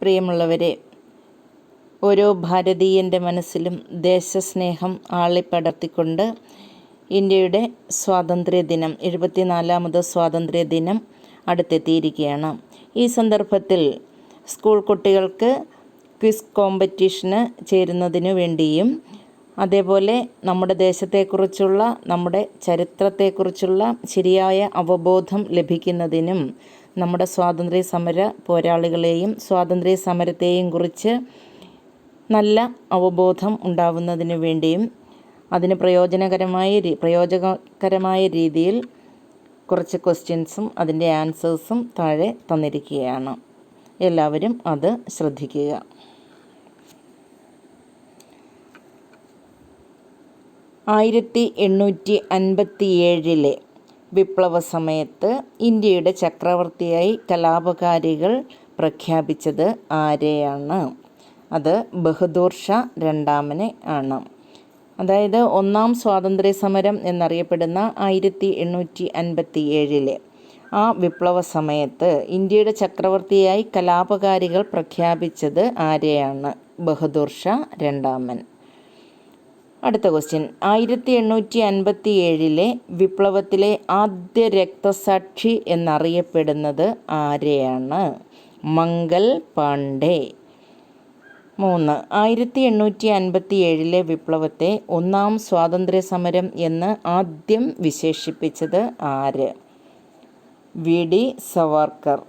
പ്രിയമുള്ളവരെ ഓരോ ഭാരതീയന്റെ മനസ്സിലും ദേശസ്നേഹം ആളിപ്പടർത്തിക്കൊണ്ട് ഇന്ത്യയുടെ സ്വാതന്ത്ര്യദിനം എഴുപത്തിനാലാമത് സ്വാതന്ത്ര്യ ദിനം അടുത്തെത്തിയിരിക്കുകയാണ്. ഈ സന്ദർഭത്തിൽ സ്കൂൾ കുട്ടികൾക്ക് ക്വിസ് കോമ്പറ്റീഷന് ചേരുന്നതിനു വേണ്ടിയും അതേപോലെ നമ്മുടെ ദേശത്തെക്കുറിച്ചുള്ള നമ്മുടെ ചരിത്രത്തെക്കുറിച്ചുള്ള ശരിയായ അവബോധം ലഭിക്കുന്നതിനും നമ്മുടെ സ്വാതന്ത്ര്യ സമര പോരാളികളെയും സ്വാതന്ത്ര്യ സമരത്തെയും കുറിച്ച് നല്ല അവബോധം ഉണ്ടാവുന്നതിന് വേണ്ടിയും അതിന് പ്രയോജനകരമായ പ്രയോജനകരമായ രീതിയിൽ കുറച്ച് ക്വസ്റ്റ്യൻസും അതിന്റെ ആൻസേഴ്സും താഴെ തന്നിരിക്കുകയാണ്. എല്ലാവരും അത് ശ്രദ്ധിക്കുക. ആയിരത്തി എണ്ണൂറ്റി അൻപത്തിയേഴിലെ വിപ്ലവ സമയത്ത് ഇന്ത്യയുടെ ചക്രവർത്തിയായി കലാപകാരികൾ പ്രഖ്യാപിച്ചത് ആരെയാണ്? അത് ബഹദൂർ ഷാ രണ്ടാമനെ ആണ്. അതായത് ഒന്നാം സ്വാതന്ത്ര്യ സമരം എന്നറിയപ്പെടുന്ന ആയിരത്തി എണ്ണൂറ്റി അൻപത്തി ഏഴിലെ ആ വിപ്ലവ സമയത്ത് ഇന്ത്യയുടെ ചക്രവർത്തിയായി കലാപകാരികൾ പ്രഖ്യാപിച്ചത് ആരെയാണ്? ബഹദൂർ ഷാ രണ്ടാമൻ. അടുത്ത ക്വസ്റ്റ്യൻ ആയിരത്തി എണ്ണൂറ്റി അൻപത്തി ഏഴിലെ വിപ്ലവത്തിലെ ആദ്യ രക്തസാക്ഷി എന്നറിയപ്പെടുന്നത് ആരെയാണ്? മംഗൽ പാണ്ഡെ. മൂന്ന്. ആയിരത്തി എണ്ണൂറ്റി അൻപത്തി ഏഴിലെ വിപ്ലവത്തെ ഒന്നാം സ്വാതന്ത്ര്യ സമരം എന്ന് ആദ്യം വിശേഷിപ്പിച്ചത് ആര്? വി. ഡി. സവാർക്കർ.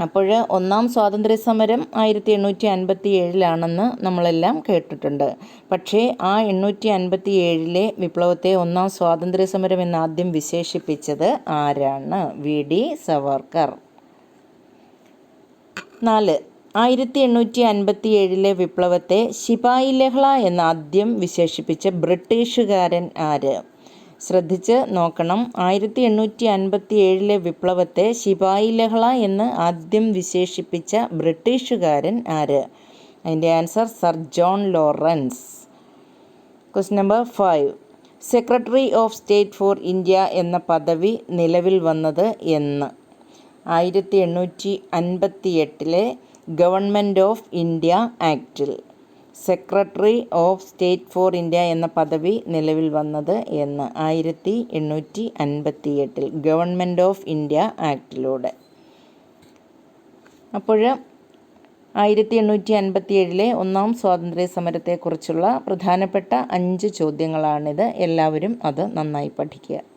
അപ്പോൾ ഒന്നാം സ്വാതന്ത്ര്യ സമരം ആയിരത്തി എണ്ണൂറ്റി അൻപത്തി ഏഴിലാണെന്ന് നമ്മളെല്ലാം കേട്ടിട്ടുണ്ട്. പക്ഷേ ആ എണ്ണൂറ്റി അൻപത്തി ഏഴിലെ വിപ്ലവത്തെ ഒന്നാം സ്വാതന്ത്ര്യ സമരം എന്ന് ആദ്യം വിശേഷിപ്പിച്ചത് ആരാണ്? വി. ഡി. സവർക്കർ. നാല്. ആയിരത്തി എണ്ണൂറ്റി അൻപത്തി ഏഴിലെ വിപ്ലവത്തെ ശിപായി ലഹള എന്ന് ആദ്യം വിശേഷിപ്പിച്ച ബ്രിട്ടീഷുകാരൻ ആര്? ശ്രദ്ധിച്ച് നോക്കണം. ആയിരത്തി എണ്ണൂറ്റി അൻപത്തി ഏഴിലെ വിപ്ലവത്തെ ശിപായി ലഹള എന്ന് ആദ്യം വിശേഷിപ്പിച്ച ബ്രിട്ടീഷുകാരൻ ആര്? അതിന്റെ answer sir John Lawrence. Question number five. Secretary of state for India എന്ന പദവി നിലവിൽ വന്നത് എന്ന്. ആയിരത്തി എണ്ണൂറ്റി അൻപത്തി എട്ടിലെ government of India ആക്റ്റിൽ secretary of state for India എന്ന പദവി നിലവിൽ വന്നത് എന്ന് ആയിരത്തി എണ്ണൂറ്റി അൻപത്തി എട്ടിൽ ഗവൺമെന്റ് ഓഫ് ഇന്ത്യ ആക്ടിലൂടെ. അപ്പോൾ ആയിരത്തി എണ്ണൂറ്റി അൻപത്തി ഏഴിലെ ഒന്നാം സ്വാതന്ത്ര്യ സമരത്തെക്കുറിച്ചുള്ള പ്രധാനപ്പെട്ട അഞ്ച് ചോദ്യങ്ങളാണിത്. എല്ലാവരും അത് നന്നായി പഠിക്കുക.